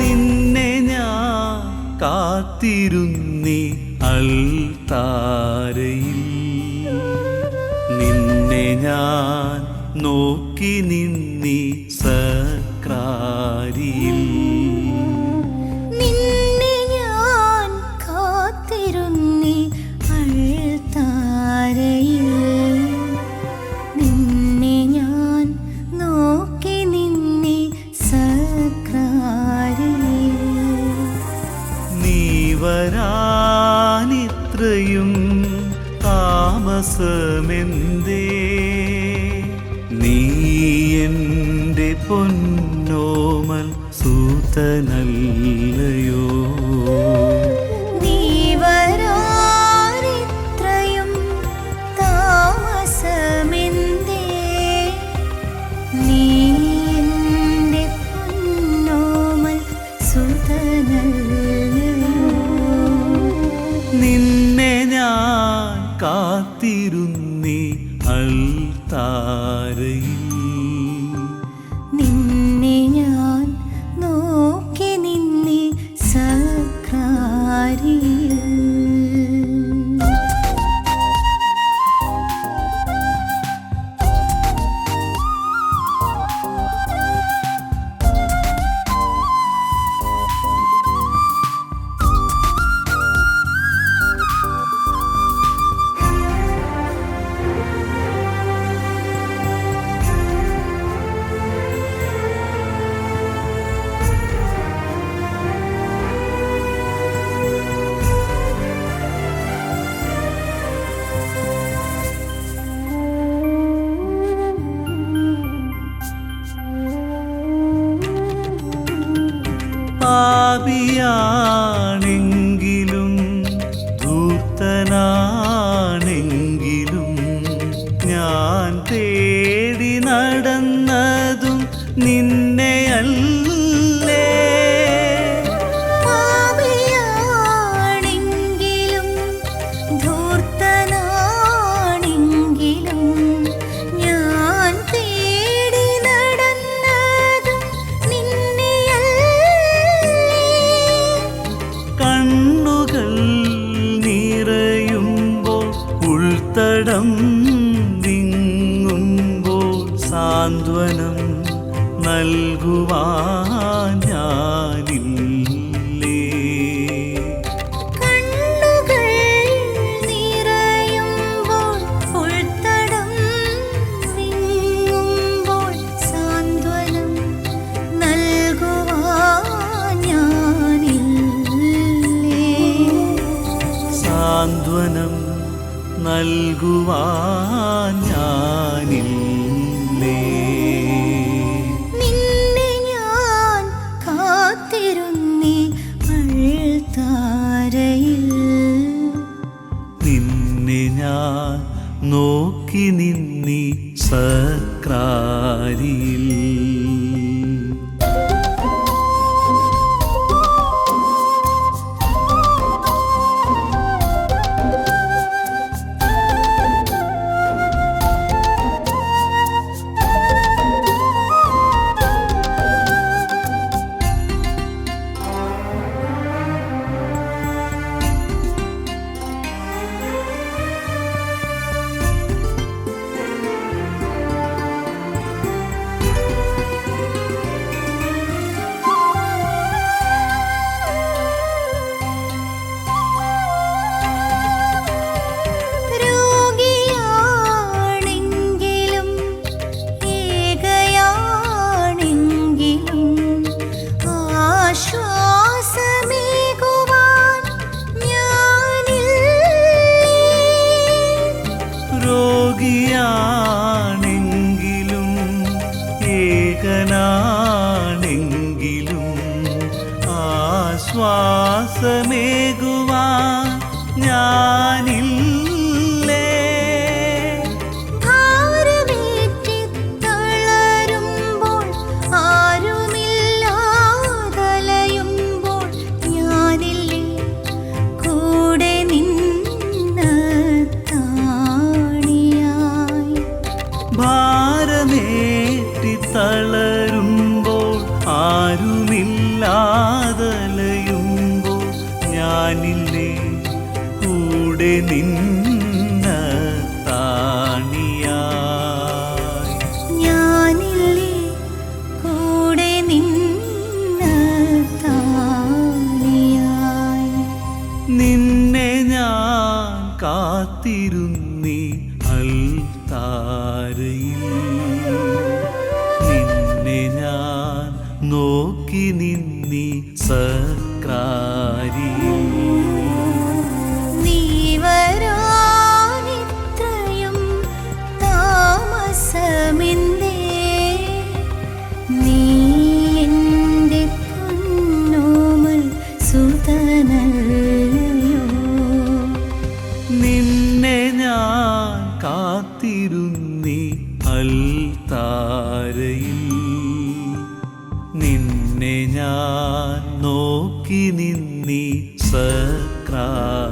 നിന്നെ ഞാൻ കാത്തിരുന്നി അൽത്താരയിൽ നിന്നെ ഞാൻ നോക്കി നിന്നി സക്രാരിയിൽ. താമസമെന്തേ? നീ എന്റെ പൊന്നോമൽ സൂതനല്ലയോ? നിന്നെ കാത്തിരുന്നി അൽത്താരയിൽ നിന്നെ ഞാൻ നോക്കി നിന്നെ സക്രാരിയിൽ പാപിയാണെങ്കിലും ധൂർത്തനാണെങ്കിലും ഞാൻ തേടി നടന്നതും നിന്നെയല്ലേ. ഉൾത്തടം വിങ്ങുമ്പോൾ സാന്ത്വനം നൽകുവാൻ ഞാനില്ലേ? സാന്ത്വനം നൽകുവാൻ ഞാനില്ലേ? നിന്നെ ഞാൻ കാത്തിരുന്നി താരയിൽ നിന്നെ ഞാൻ നോക്കി നിന്നി രോഗിയാണെങ്കിലും ഞാനില്ലേ? കൂടെ നിന്ന താണിയായി. ഞാനില്ലേ? കൂടെ നിന്ന ഞാൻ കാത്തിരുന്നി അൽത്താരയിൽ. നിന്നെ ഞാൻ നോക്കി നിന്നി സക്രാരിയിൽ നീ വരാനിത്രയും താമസമെന്തേ നീ എന്റെ പൊന്നോമൽ സുതനല്ലയോ. നിന്നെ ഞാൻ കാത്തിരുന്നി അൽത്താരയിൽ. നിന്നെ ഞാൻ നോക്കി നിന്നി സക്രാരിയിൽ